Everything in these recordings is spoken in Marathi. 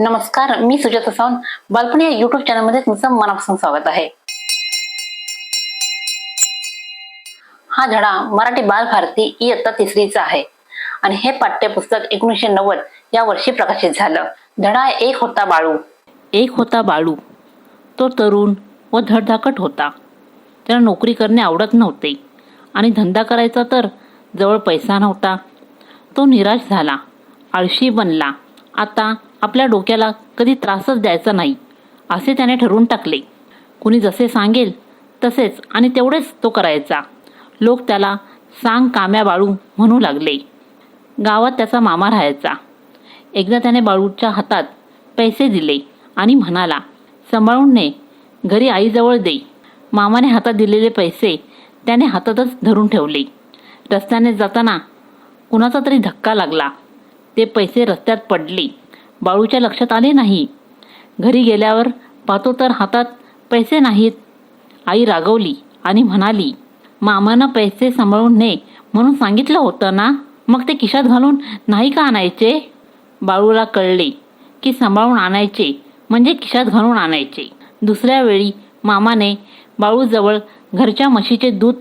नमस्कार मी सुजाता सावंत बालपणी या युट्यूब चॅनलमध्ये तुमचं मनापासून स्वागत आहे. हा धडा मराठी बालभारती इयत्ता तिसरीचा आहे. आणि हे पाठ्यपुस्तक एकोणीसशे नव्वद या वर्षी प्रकाशित झालं. धडा एक होता बाळू. एक होता बाळू. तो तरुण व धडधाकट होता. त्याला नोकरी करणे आवडत नव्हते. आणि धंदा करायचा तर जवळ पैसा नव्हता. तो निराश झाला. आळशी बनला. आता आपल्या डोक्याला कधी त्रासच द्यायचा नाही असे त्याने ठरवून टाकले. कुणी जसे सांगेल तसेच आणि तेवढेच तो करायचा. लोक त्याला सांग काम्या बाळू म्हणू लागले. गावात त्याचा मामा राहायचा. एकदा त्याने बाळूच्या हातात पैसे दिले आणि म्हणाला सांभाळून ने घरी आईजवळ दे. मामाने हातात दिलेले पैसे त्याने हातातच धरून ठेवले. रस्त्याने जाताना कुणाचा तरी धक्का लागला. ते पैसे रस्त्यात पडले. बाळूच्या लक्षात आले नाही. घरी गेल्यावर पाहतो तर हातात पैसे नाहीत. आई रागवली आणि म्हणाली मामानं पैसे सांभाळून ने म्हणून सांगितलं होतं ना? मग ते खिशात घालून नाही का आणायचे? बाळूला कळले की सांभाळून आणायचे म्हणजे खिशात घालून आणायचे. दुसऱ्या वेळी मामाने बाळूजवळ घरच्या म्हशीचे दूध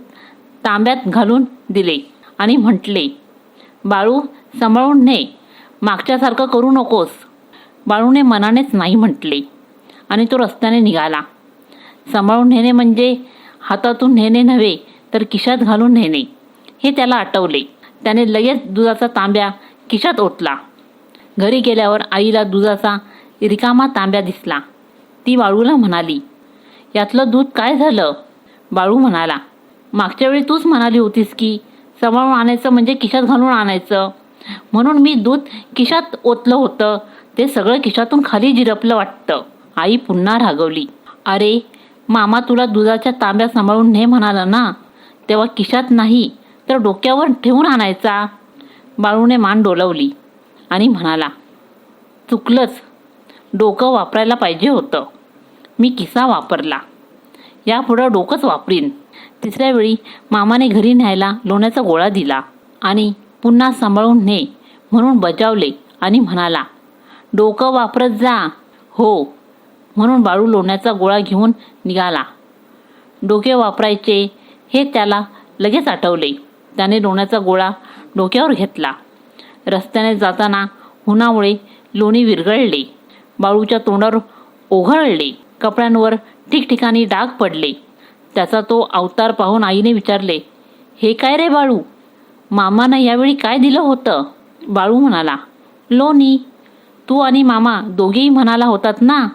तांब्यात घालून दिले आणि म्हटले बाळू सांभाळून ने. मागच्यासारखं करू नकोस. बाळूने मनानेच नाही म्हटले. आणि तो रस्त्याने निघाला. सांभाळून नेणे म्हणजे हातातून नेणे नव्हे तर खिशात घालून नेणे. हे त्याला आठवले. त्याने लगेच दुधाचा तांब्या खिशात ओतला. घरी गेल्यावर आईला दुधाचा रिकामा तांब्या दिसला. ती बाळूला म्हणाली यातलं दूध काय झालं? बाळू म्हणाला मागच्या वेळी तूच म्हणाली होतीस की सांभाळून आणायचं म्हणजे खिशात घालून आणायचं. म्हणून मी दूध खिशात ओतलं होतं. ते सगळं खिशातून खाली जिरपलं वाटतं. आई पुन्हा रागवली. अरे मामा तुला दुधाच्या तांब्या सांभाळून ने म्हणाला ना तेव्हा खिशात नाही तर डोक्यावर ठेवून आणायचा. बाळूने मान डोलवली आणि म्हणाला चुकलंच. डोकं वापरायला पाहिजे होतं. मी किसा वापरला. यापुढं डोकंच वापरीन. तिसऱ्या वेळी मामाने घरी न्यायला लोण्याचा गोळा दिला आणि पुन्हा सांभाळून ने म्हणून बजावले आणि म्हणाला डोकं वापरत जा. हो. म्हणून बाळू लोण्याचा गोळा घेऊन निघाला. डोके वापरायचे हे त्याला लगेच आठवले. त्याने लोण्याचा गोळा डोक्यावर घेतला. रस्त्याने जाताना उन्हामुळे लोणी विरघळले. बाळूच्या तोंडावर ओघळले. कपड्यांवर ठिकठिकाणी डाग पडले. त्याचा तो अवतार पाहून आईने विचारले हे काय रे बाळू? मामानं यावेळी काय दिलं होतं? बाळू म्हणाला लोणी तू आणि मामा दोघेही म्हणाला होतात ना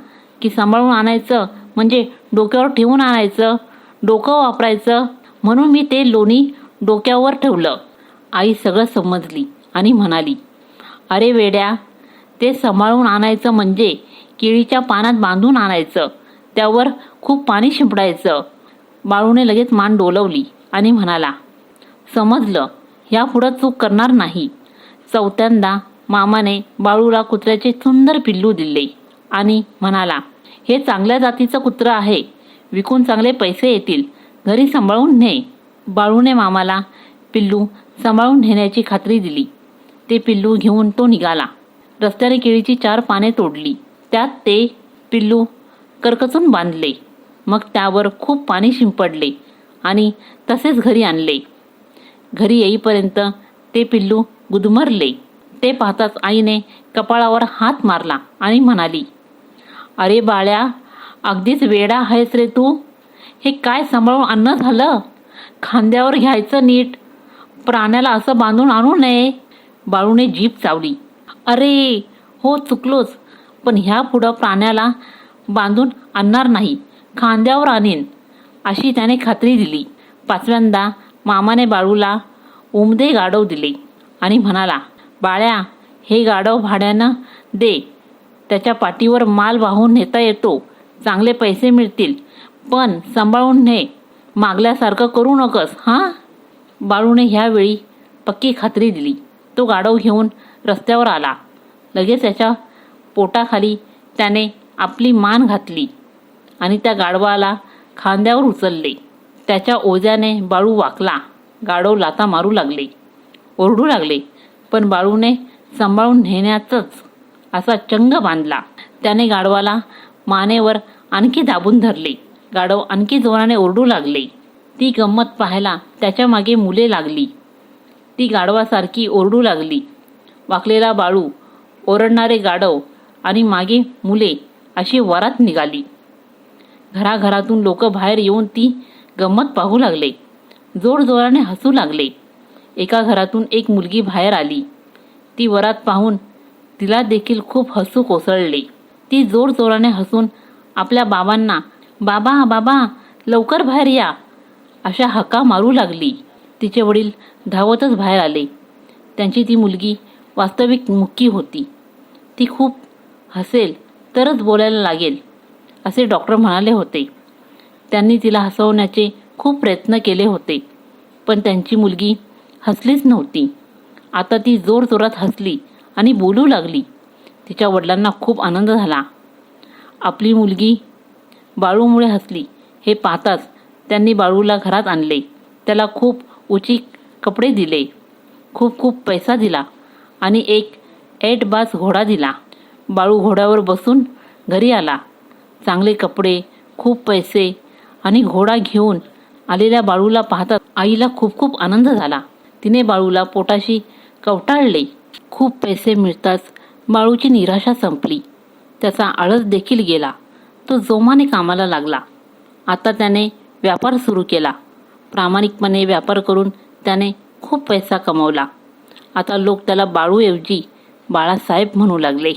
की सांभाळून आणायचं म्हणजे डोक्यावर ठेवून आणायचं डोकं वापरायचं. म्हणून मी ते लोणी डोक्यावर ठेवलं. आई सगळं समजली आणि म्हणाली अरे वेड्या ते सांभाळून आणायचं म्हणजे केळीच्या पानात बांधून आणायचं त्यावर खूप पाणी शिंपडायचं. बाळूने लगेच मान डोलवली आणि म्हणाला समजलं यापुढं चूक करणार नाही. चौथ्यांदा मामाने बाळूला कुत्र्याचे सुंदर पिल्लू दिले. आणि म्हणाला हे चांगल्या जातीचं कुत्रं आहे. विकून चांगले पैसे येतील. घरी सांभाळून ने बाळूने मामाला पिल्लू सांभाळून नेण्याची खात्री दिली. ते पिल्लू घेऊन तो निघाला. रस्त्याने केळीची चार पाने तोडली. त्यात ते पिल्लू करकचून बांधले. मग त्यावर खूप पाणी शिंपडले आणि तसेच घरी आणले. घरी येईपर्यंत ते पिल्लू गुदमरले. ते पाहताच आईने कपाळावर हात मारला आणि म्हणाली अरे बाळ्या अगदीच वेडा आहेस रे तू. हे काय सांभाळून अन्न झालं? खांद्यावर घ्यायचं नीट. प्राण्याला असं बांधून आणू नये. बाळूने जीभ चावली. अरे हो चुकलोच. पण ह्या पुढं प्राण्याला बांधून आणणार नाही. खांद्यावर आणीन. अशी त्याने खात्री दिली. पाचव्यांदा मामाने बाळूला उमदे गाढव दिले आणि म्हणाला बाळ्या हे गाढव भाड्यानं दे. त्याच्या पाठीवर माल वाहून नेता येतो. चांगले पैसे मिळतील पण सांभाळून ने. मागल्यासारखं करू नकस हां? बाळूने ह्यावेळी पक्की खात्री दिली. तो गाढव घेऊन रस्त्यावर आला. लगेच त्याच्या पोटाखाली त्याने आपली मान घातली आणि त्या गाढवाला खांद्यावर उचलले. त्याच्या ओझ्याने बाळू वाकला. गाढव लाता मारू लागले. ओरडू लागले. पण बाळूने सांभाळून नेण्याचाच असा चंग बांधला. त्याने गाढवाला मानेवर आणखी दाबून धरले. गाढव आणखी जोराने ओरडू लागले. ती गंमत पाहायला त्याच्यामागे मुले लागली. ती गाढवासारखी ओरडू लागली. वाकलेला बाळू ओरडणारे गाढव आणि मागे मुले अशी वरात निघाली. घराघरातून लोक बाहेर येऊन ती गंमत पाहू लागले. जोरजोराने हसू लागले. एका घरातून एक मुलगी बाहेर आली. ती वरात पाहून तिला देखील खूप हसू कोसळले. ती जोरजोराने हसून आपल्या बाबांना बाबा बाबा लवकर बाहेर या. अशा हका मारू लागली. तिचे वडील धावतच बाहेर आले. त्यांची ती मुलगी वास्तविक मुक्की होती. ती खूप हसेल तरच बोलायला लागेल असे डॉक्टर म्हणाले होते. त्यांनी तिला हसवण्याचे खूप प्रयत्न केले होते. पण त्यांची मुलगी हसलीच नव्हती. आता ती जोरजोरात हसली आणि बोलू लागली. तिच्या वडिलांना खूप आनंद झाला. आपली मुलगी बाळूमुळे हसली. हे पाहताच त्यांनी बाळूला घरात आणले. त्याला खूप उची कपडे दिले. खूप खूप पैसा दिला आणि एक एटबाज घोडा दिला. बाळू घोड्यावर बसून घरी आला. चांगले कपडे खूप पैसे आणि घोडा घेऊन आलेल्या बाळूला पाहतात आईला खूप खूप आनंद झाला. तिने बाळूला पोटाशी कवटाळले. खूप पैसे मिळताच बाळूची निराशा संपली. त्याचा आळस देखील गेला. तो जोमाने कामाला लागला. आता त्याने व्यापार सुरू केला. प्रामाणिकपणे व्यापार करून त्याने खूप पैसा कमवला. आता लोक त्याला बाळूऐवजी बाळासाहेब म्हणू लागले.